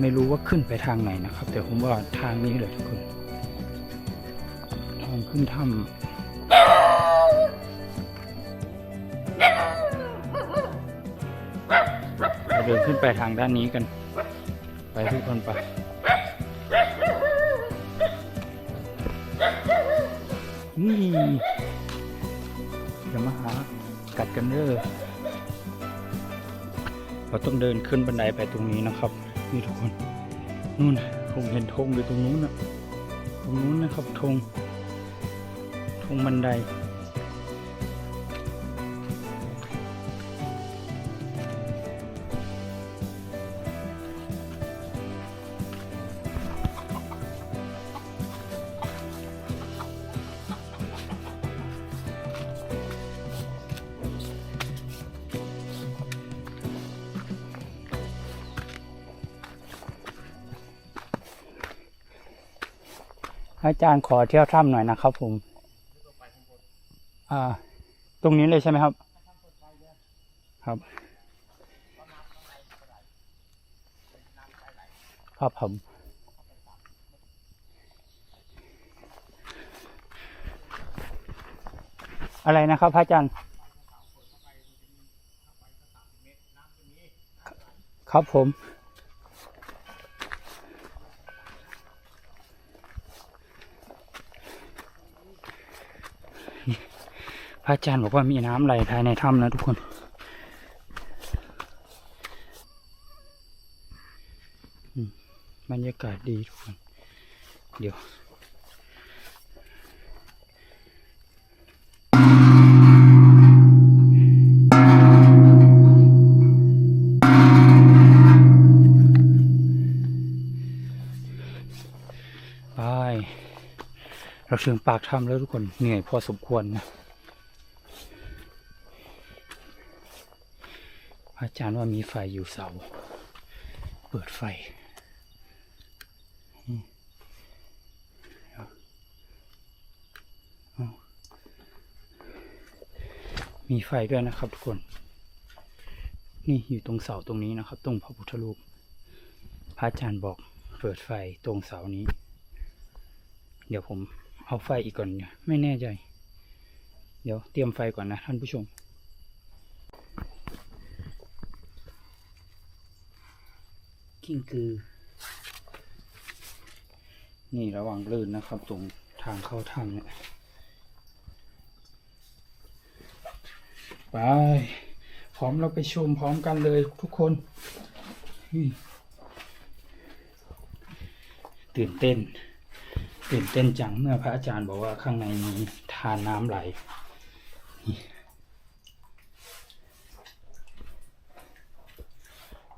ไม่รู้ว่าขึ้นไปทางไหนนะครับ แต่ผมว่าทางนี้เลยทุกคนทางขึ้นถ้ำเราเดินขึ้นไปทางด้านนี้กัน ไปทุกคนไปนี่อย่ามาหากัดกันเด้อเราต้องเดินขึ้นบันไดไปตรงนี้นะครับ นี่ทุกคนนู่นผมเห็นธงอยู่ตรงนู้นนะตรงนู้นนะครับธงธงบันได อาจารย์ขอเที่ยวถ้ำหน่อยนะครับผม อ่า ตรงนี้เลยใช่ไหมครับ ครับครับผมอะไรนะครับพระอาจารย์ ครับผม พระอาจารย์บอกว่ามีน้ำไหลภายในถ้ำนะทุกคนอืมบรรยากาศดีทุกคน เดี๋ยว เราถึงปากถ้ำแล้วทุกคนเหนื่อยพอสมควรนะอาจารย์ว่ามีไฟอยู่เสา เปิดไฟ มีไฟด้วยนะครับทุกคน นี่อยู่ตรงเสาตรงนี้นะครับ ตรงพระพุทธรูป พระอาจารย์บอกเปิดไฟตรงเสานี้ เดี๋ยวผม เอาไฟอีกก่อนเนี่ยไม่แน่ใจ เดี๋ยวเตรียมไฟก่อนนะท่านผู้ชม กิ้งกือ นี่ระวังลื่นนะครับ ตรงทางเข้าถ้ำเนี่ยไปพร้อมเราไปชมพร้อมกันเลยทุกคน ตื่นเต้น ตื่นเต้นจังเมื่อพระอาจารย์บอกว่าข้างในมีทานน้ำไหล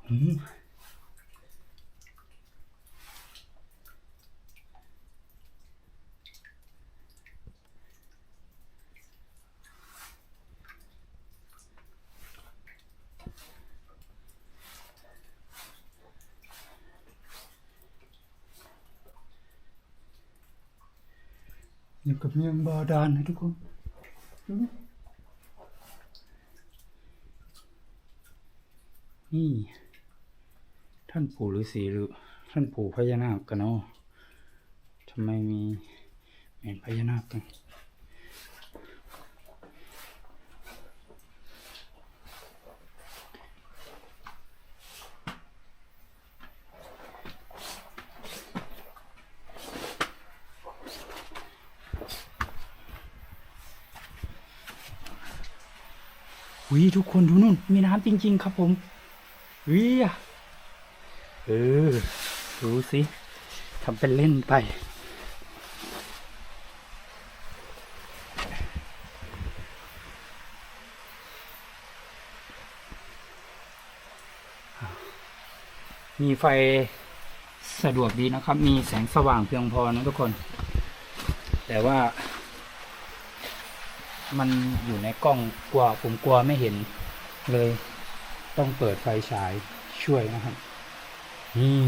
อืม อยู่กับเมืองบาดาลนะทุกคนนะนี่ ท่านปู่ฤาษีหรือ ท่านปู่พญานาคกันเนาะทำไมมีเหม็นพญานาคกัน ทุกคนดูนู่น มีน้ำจริง ๆ ครับผมวิอะเออดูสิทำเป็นเล่นไป มีไฟสะดวกดีนะครับ มีแสงสว่างเพียงพอนะทุกคน แต่ว่า มันอยู่ในกล้องกลัวผมกลัวไม่เห็นเลย ต้องเปิดไฟฉายช่วยนะครับนี่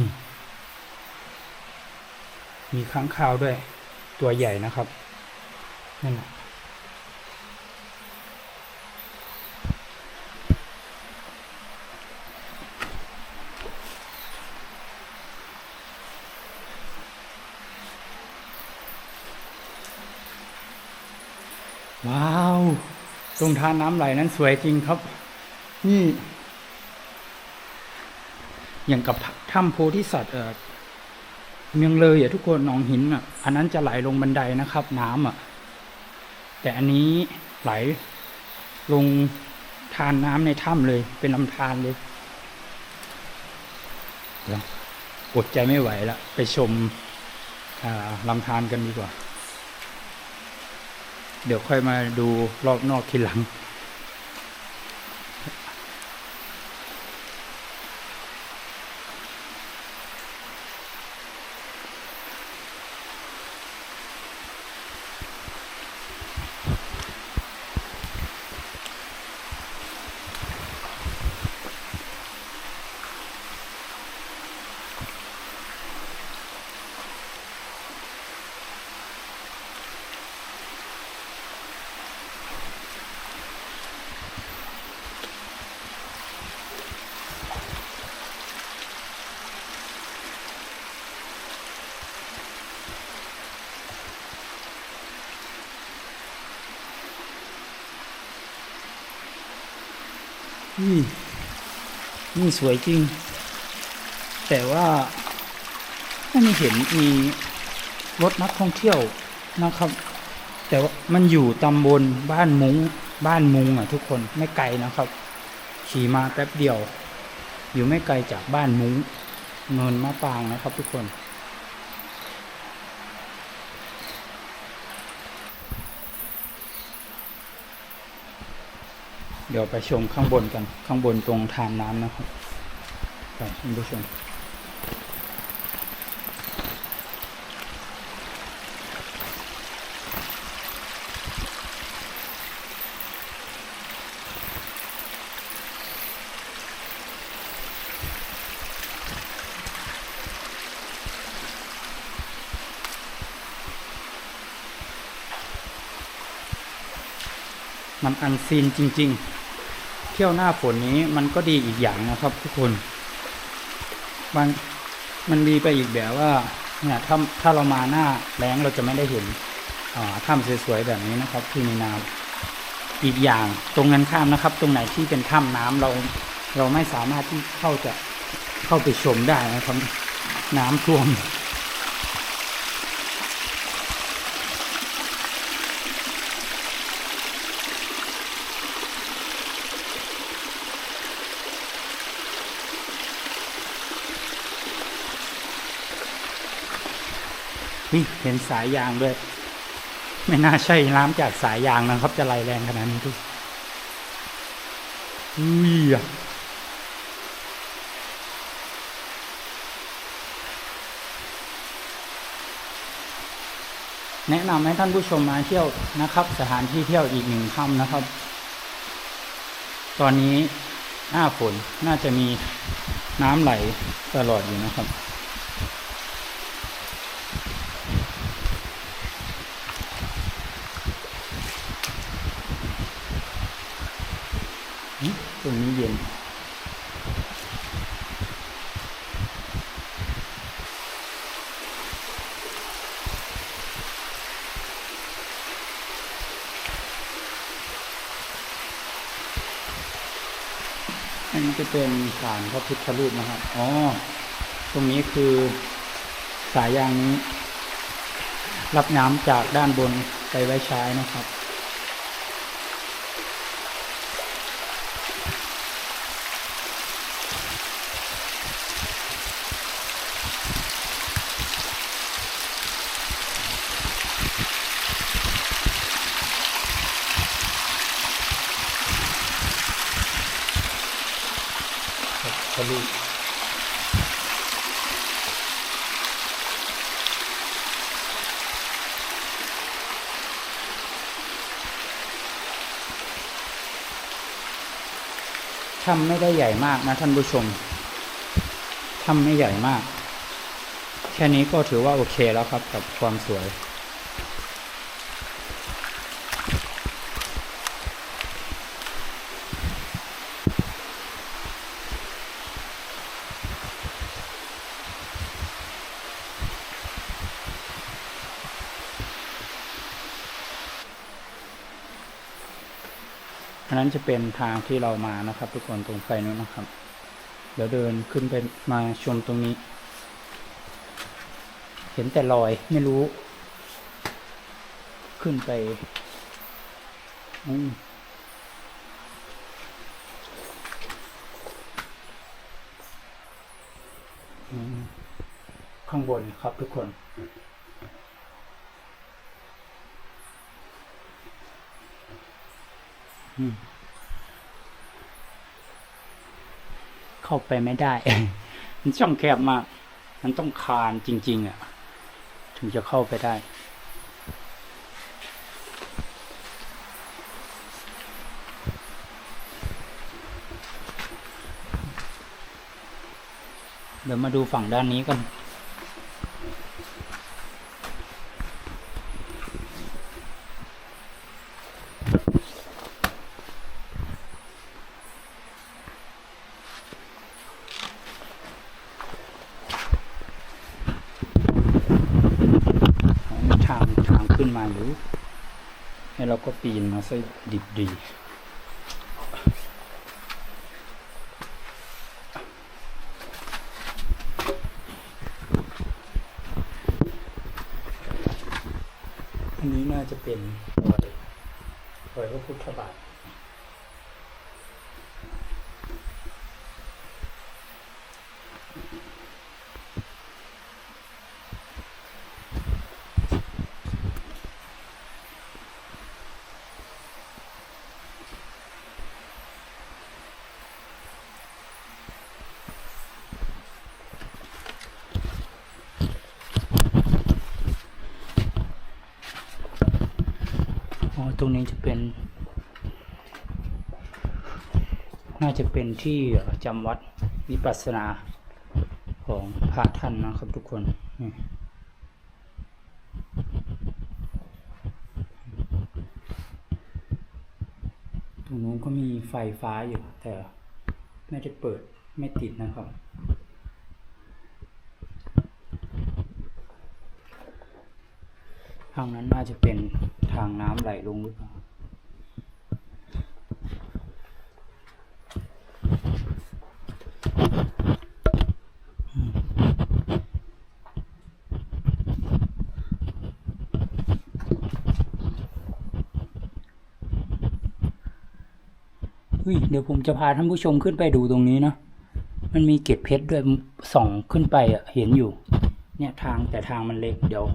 มีค้างคาวด้วยตัวใหญ่นะครับนั่นน่ะ ว้าว ตรงทานน้ำไหลนั้นสวยจริงครับ นี่ อย่างกับถ้ำโพธิสัตว์เออเมืองเลยอะทุกคนหนองหินอะ อันนั้นจะไหลลงบันไดนะครับ น้ำอะ แต่อันนี้ไหลลงทานน้ำในถ้ำเลย เป็นลำธารเลยเดี๋ยวอดใจไม่ไหวล้วไปชมลำธารกันดีกว่า เดี๋ยวค่อยมาดูรอบนอกทีหลัง นี่นี่สวยจริง แต่ว่าไม่เห็นมีรถนักท่องเที่ยวนะครับ แต่ว่ามันอยู่ตำบลบ้านมุง้งบ้านมุงอะทุกคนไม่ไกลนะครับ ขี่มาแป๊บเดียว อยู่ไม่ไกลจากบ้านมุง้งเนินมะปรางนะครับ ทุกคน เดี๋ยวไปชมข้างบนกันข้างบนตรงทานน้ำนะครับไปคุณผู้ชมมันอันซีนจริง ๆ เที่ยวหน้าฝนนี้มันก็ดีอีกอย่างนะครับทุกคนมันมันดีไปอีกแบบว่าเนี่ยถ้าถ้าเรามาหน้าแล้งเราจะไม่ได้เห็นถ้ำสวยๆแบบนี้นะครับ ที่มีน้ำอีกอย่างตรงนั้นข้ามนะครับ ตรงไหนที่เป็นถ้ำน้ำเราเราไม่สามารถที่เข้าจะเข้าไปชมได้นะครับ น้ำท่วม นี่เห็นสายยางด้วย ไม่น่าใช่น้ำจากสายยางนะครับ จะไหลแรงขนาดนี้ทุกอุ้ยอะแนะนำให้ท่านผู้ชมมาเที่ยวนะครับ สถานที่เที่ยวอีกหนึ่งค่ำนะครับ ตอนนี้หน้าฝนน่าจะมีน้ำไหลตลอดอยู่นะครับ อืมตรงนี้เย็น อันนี้จะเป็นฐานพระพุทธรูปนะครับ อ๋อ ตรงนี้คือสายยางนี้ รับน้ำจากด้านบนไปไว้ใช้นะครับ ทะลุ ทำไม่ได้ใหญ่มากนะท่านผู้ชมทำไม่ใหญ่มาก แค่นี้ก็ถือว่าโอเคแล้วครับกับความสวย อันนั้นจะเป็นทางที่เรามานะครับ ทุกคนตรงไฟนู้นนะครับ เดี๋ยวเดินขึ้นไปมาชมตรงนี้ เห็นแต่รอยไม่รู้ ขึ้นไปอืมอืมข้างบนครับทุกคน อืม เข้าไปไม่ได้ มันช่องแคบมาก มันต้องคานจริง ๆ อะ ถึงจะเข้าไปได้เดี๋ยวมาดูฝั่งด้านนี้กัน มีทางทางขึ้นมาอยู่ให้ เราก็ปีนมาใส่ดิบดี อันนี้น่าจะเป็นรอยรอยพระพุทธบาท ตรงนี้จะเป็น น่าจะเป็นที่จำวัดวิปัสสนาของพระท่านนะครับทุกคนตรงนู้นก็มีไฟฟ้าอยู่แต่ไม่ได้เปิดไม่ติดนะครับทางนั้นน่าจะเป็น ทางน้ำไหลลงหรือเปล่าเฮ้ยเดี๋ยวผมจะพาท่านผู้ชมขึ้นไปดูตรงนี้เนาะ มันมีเกล็ดเพชรด้วยส่องขึ้นไปอะ เห็นอยู่ เนี่ยทางแต่ทางมันเล็ก เดี๋ยว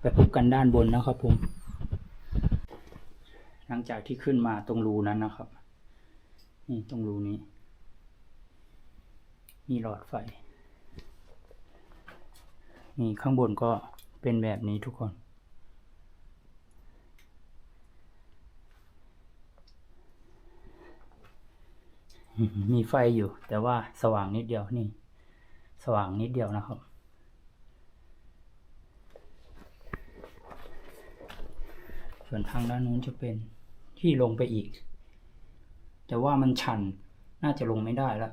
ไปพบกันด้านบนนะครับผม หลังจากที่ขึ้นมาตรงรูนั้นนะครับ นี่ตรงรูนี้ มีหลอดไฟ นี่ข้างบนก็เป็นแบบนี้ทุกคนมีไฟอยู่แต่ว่าสว่างนิดเดียวนี่ สว่างนิดเดียวนะครับ ส่วนทางด้านนู้นจะเป็น ที่ลงไปอีก แต่ว่ามันชันน่าจะลงไม่ได้แล้ว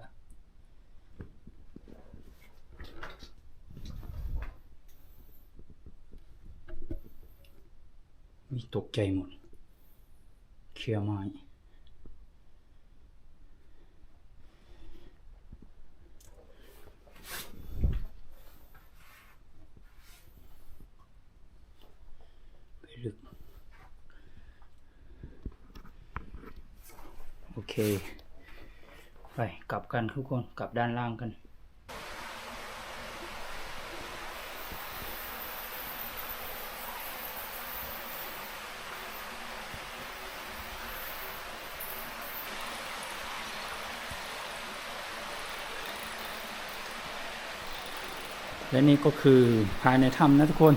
มีตกใจหมดเคลียร์ไม้ ไปลึก โอเค ไปกลั บกันทุกคนกลับด้านล่างกัน และนี่ก็คือภายในถ้ำนะทุกคน